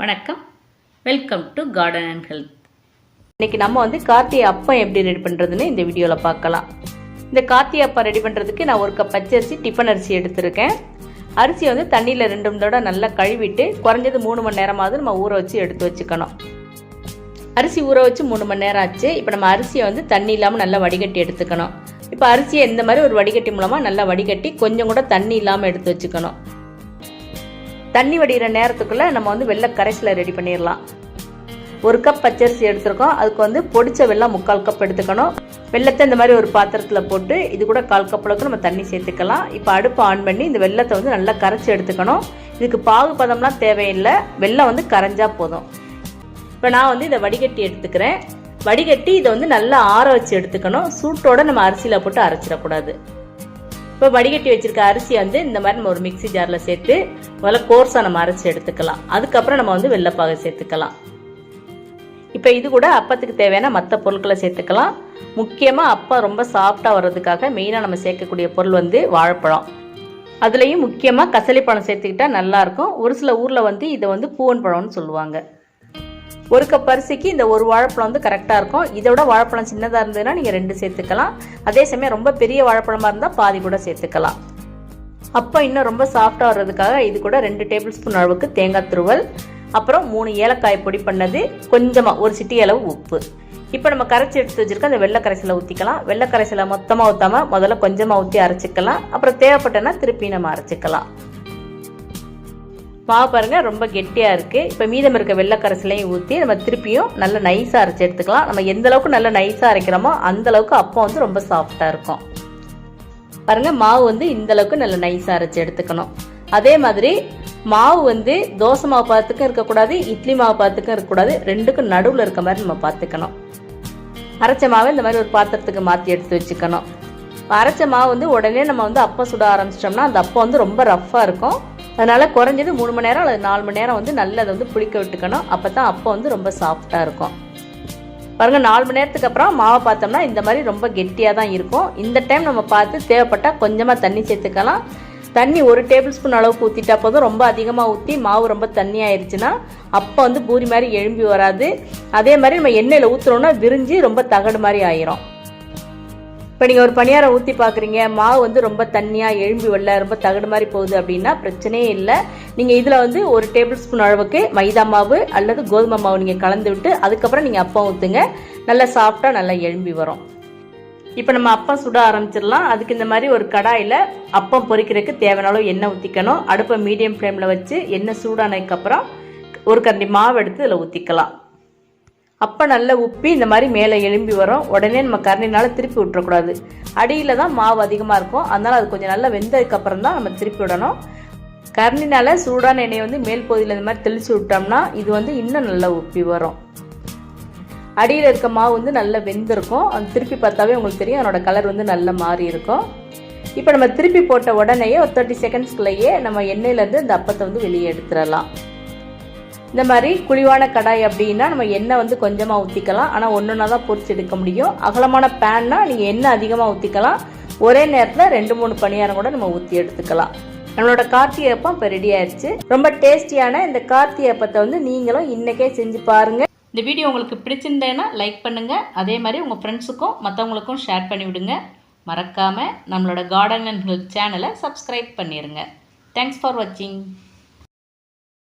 வணக்கம். Welcome to garden and health இன்னைக்கு நம்ம வந்து கார்த்திகை அப்பம் எப்படி ரெடி பண்ணுறதுன்னு இந்த வீடியோவில் பார்க்கலாம். இந்த கார்த்திகை அப்பம் ரெடி பண்ணுறதுக்கு நான் ஒரு கப் பச்சரிசி டிஃபன் அரிசி எடுத்திருக்கேன். அரிசியை வந்து தண்ணியில் ரெண்டு மூணு நல்லா கழுவிட்டு குறைஞ்சது மூணு மணி நேரமாவது நம்ம ஊற வச்சு எடுத்து வச்சுக்கணும். அரிசி ஊற வச்சு மூணு மணி நேரம் ஆச்சு. இப்போ நம்ம அரிசியை வந்து தண்ணி இல்லாமல் நல்லா வடிகட்டி எடுத்துக்கணும். இப்போ அரிசியை இந்த மாதிரி ஒரு வடிகட்டி மூலமாக நல்லா வடிகட்டி கொஞ்சம் கூட தண்ணி இல்லாமல் எடுத்து வச்சுக்கணும். தண்ணி வடிகிற நேரத்துக்குள்ளே நம்ம வந்து வெள்ளை கரைசலை ரெடி பண்ணிடலாம். ஒரு கப் பச்சரிசி எடுத்திருக்கோம். அதுக்கு வந்து பொடிச்ச வெள்ளம் முக்கால் கப் எடுத்துக்கணும். வெள்ளத்தை இந்த மாதிரி ஒரு பாத்திரத்தில் போட்டு இது கூட கால் கப் அளவுக்கு நம்ம தண்ணி சேர்த்துக்கலாம். இப்போ அடுப்பு ஆன் பண்ணி இந்த வெள்ளத்தை வந்து நல்லா கரைச்சி எடுத்துக்கணும். இதுக்கு பாகு பதம்லாம் தேவையில்லை. வெள்ளம் வந்து கரைஞ்சா போதும். இப்போ நான் வந்து இதை வடிகட்டி எடுத்துக்கிறேன். வடிகட்டி இதை வந்து நல்லா ஆற வச்சு எடுத்துக்கணும். சூட்டோட நம்ம அரிசியில் போட்டு அரைச்சிடக்கூடாது. இப்போ வடிகட்டி வச்சிருக்க அரிசி வந்து இந்த மாதிரி நம்ம ஒரு மிக்ஸி ஜாரில் சேர்த்து முதல்ல கோர்ஸாக நம்ம அரைச்சி எடுத்துக்கலாம். அதுக்கப்புறம் நம்ம வந்து வெள்ளைப்பாகை சேர்த்துக்கலாம். இப்போ இது கூட அப்பத்துக்கு தேவையான மற்ற பொருட்களை சேர்த்துக்கலாம். முக்கியமாக அப்பா ரொம்ப சாஃப்டாக வர்றதுக்காக மெயினாக நம்ம சேர்க்கக்கூடிய பொருள் வந்து வாழைப்பழம். அதுலேயும் முக்கியமாக கசலிப்பழம் சேர்த்துக்கிட்டா நல்லாயிருக்கும் ஒரு சில ஊரில் வந்து இதை வந்து பூவன் பழம்னு சொல்லுவாங்க. ஒரு கப் அரிசிக்கு இந்த ஒரு வாழைப்பழம் வந்து கரெக்டாக இருக்கும். இதை விட வாழைப்பழம் சின்னதாக இருந்ததுன்னா நீங்கள் ரெண்டு சேர்த்துக்கலாம். அதே சமயம் ரொம்ப பெரிய வாழைப்பழமாக இருந்தால் பாதி கூட சேர்த்துக்கலாம். அப்போ இன்னும் ரொம்ப சாஃப்டாக வர்றதுக்காக இது கூட ரெண்டு டேபிள் ஸ்பூன் அளவுக்கு தேங்காய் துருவல் அப்புறம் மூணு ஏலக்காய் பொடி பண்ணது கொஞ்சமாக ஒரு சிட்டி அளவு உப்பு. இப்போ நம்ம கரைச்சி எடுத்து வச்சிருக்க அந்த வெள்ளை கரைசலை ஊற்றிக்கலாம் வெள்ளை கரைசலை மொத்தமாக ஊற்றாம முதல்ல கொஞ்சமாக ஊற்றி அரைச்சிக்கலாம். அப்புறம் தேவைப்பட்டனா திருப்பி நம்ம அரைச்சிக்கலாம். மாவு பாருங்கள் ரொம்ப கெட்டியாக இருக்குது இப்போ மீதம் இருக்க வெள்ளை கரைசலையும் ஊற்றி நம்ம திருப்பியும் நல்ல நைஸாக அரைச்சி எடுத்துக்கலாம். நம்ம எந்த அளவுக்கு நல்ல நைஸாக அரைக்கிறோமோ அந்த அளவுக்கு அப்போ வந்து ரொம்ப சாஃப்டாக இருக்கும். பாருங்க மாவு வந்து இந்த அளவுக்கு நல்ல நைஸாக அரைச்சி எடுத்துக்கணும். அதே மாதிரி மாவு வந்து தோசை மாவு பார்த்துக்கும் இருக்கக்கூடாது இட்லி மாவு பார்த்துக்கும் இருக்கக்கூடாது ரெண்டுக்கும் நடுவில் இருக்க மாதிரி நம்ம பார்த்துக்கணும் அரைச்ச மாவை இந்த மாதிரி ஒரு பாத்திரத்துக்கு மாற்றி எடுத்து வச்சுக்கணும். அரைச்ச மாவு வந்து உடனே நம்ம வந்து அப்பம் சுட ஆரம்பிச்சிட்டோம்னா அந்த அப்பம் வந்து ரொம்ப ரஃப்பாக இருக்கும். அதனால குறைஞ்சது மூணு மணி நேரம் அல்லது நாலு மணி நேரம் வந்து நல்லா அதை வந்து புளிக்க விட்டுக்கணும். அப்போ தான் அப்பம் வந்து ரொம்ப சாஃப்டாக இருக்கும். பாருங்க நாலு மணி நேரத்துக்கு அப்புறம் மாவை பார்த்தோம்னா இந்த மாதிரி ரொம்ப கெட்டியாக தான் இருக்கும். இந்த டைம் நம்ம பார்த்து தேவைப்பட்டால் கொஞ்சமாக தண்ணி சேர்த்துக்கலாம். தண்ணி ஒரு டேபிள் ஸ்பூன் அளவுக்கு ஊற்றிட்டா போதும். ரொம்ப அதிகமாக ஊற்றி மாவு ரொம்ப தண்ணி ஆயிடுச்சுன்னா அப்போ வந்து பூரி மாதிரி எழும்பி வராது. அதே மாதிரி நம்ம எண்ணெயில் ஊற்றுறோம்னா விரிஞ்சு ரொம்ப தகடு மாதிரி ஆயிரும். இப்போ நீங்கள் ஒரு பணியாரம் ஊற்றி பார்க்குறீங்க மாவு வந்து ரொம்ப தண்ணியாக எழும்பி வரல ரொம்ப தகடு மாதிரி போகுது அப்படின்னா பிரச்சனையே இல்லை. நீங்கள் இதில் வந்து ஒரு டேபிள் ஸ்பூன் அளவுக்கு மைதா மாவு அல்லது கோதுமை மாவு நீங்கள் கலந்து விட்டு அதுக்கப்புறம் நீங்கள் அப்பம் ஊற்றுங்க நல்லா சாஃப்டாக நல்லா எழும்பி வரும். இப்போ நம்ம அப்பம் சுட ஆரம்பிச்சிடலாம். அதுக்கு இந்த மாதிரி ஒரு கடாயில் அப்பம் பொரிக்கிறதுக்கு தேவையான அளவு எண்ணெய் ஊற்றிக்கணும் அடுப்பை மீடியம் ஃப்ளேமில் வச்சு எண்ணெய் சூடானதுக்கப்புறம் ஒரு கரண்டி மாவு எடுத்து இதில் ஊற்றிக்கலாம் அப்போ நல்லா உப்பி இந்த மாதிரி மேலே எலும்பி வரும். உடனே நம்ம கரண்டினால திருப்பி விட்டுறக்கூடாது. அடியில் தான் மாவு அதிகமாக இருக்கும். அதனால் அது கொஞ்சம் நல்லா வெந்ததுக்கப்புறம் தான் நம்ம திருப்பி விடணும். கரண்டினால சூடான எண்ணெயை வந்து மேல் பகுதியில் இந்த மாதிரி தெளித்து விட்டோம்னா இது வந்து இன்னும் நல்லா உப்பி வரும். அடியில் இருக்க மாவு வந்து நல்லா வெந்திருக்கும். அது திருப்பி பார்த்தாவே உங்களுக்கு தெரியும். அதனோட கலர் வந்து நல்லா மாறி இருக்கும். இப்போ நம்ம திருப்பி போட்ட உடனேயே ஒரு தேர்ட்டி செகண்ட்ஸ்குள்ளேயே நம்ம எண்ணெயிலேருந்து இந்த அப்பத்தை வந்து வெளியே எடுத்துடலாம். இந்த மாதிரி குழிவான கடாய் அப்படின்னா நம்ம எண்ணெய் வந்து கொஞ்சமாக ஊற்றிக்கலாம் ஆனால் ஒன்றுனா தான் பொறிச்சு எடுக்க முடியும். அகலமான பேன்னா நீங்கள் எண்ணெய் அதிகமாக ஊற்றிக்கலாம் ஒரே நேரத்தில் ரெண்டு மூணு பணியாரம் கூட நம்ம ஊற்றி எடுத்துக்கலாம். நம்மளோட கார்த்திகை அப்பம் இப்போ ரெடி ஆயிடுச்சு ரொம்ப டேஸ்டியான இந்த கார்த்திகை அப்பத்தை வந்து நீங்களும் இன்னைக்கே செஞ்சு பாருங்கள் இந்த வீடியோ உங்களுக்கு பிடிச்சிருந்தேன்னா லைக் பண்ணுங்கள் அதே மாதிரி உங்கள் ஃப்ரெண்ட்ஸுக்கும் மற்றவங்களுக்கும் ஷேர் பண்ணிவிடுங்க. மறக்காமல் நம்மளோட கார்டன் அண்ட் ஹெல்த் சேனலை சப்ஸ்கிரைப் பண்ணிடுங்க தேங்க்ஸ் ஃபார் வாட்சிங்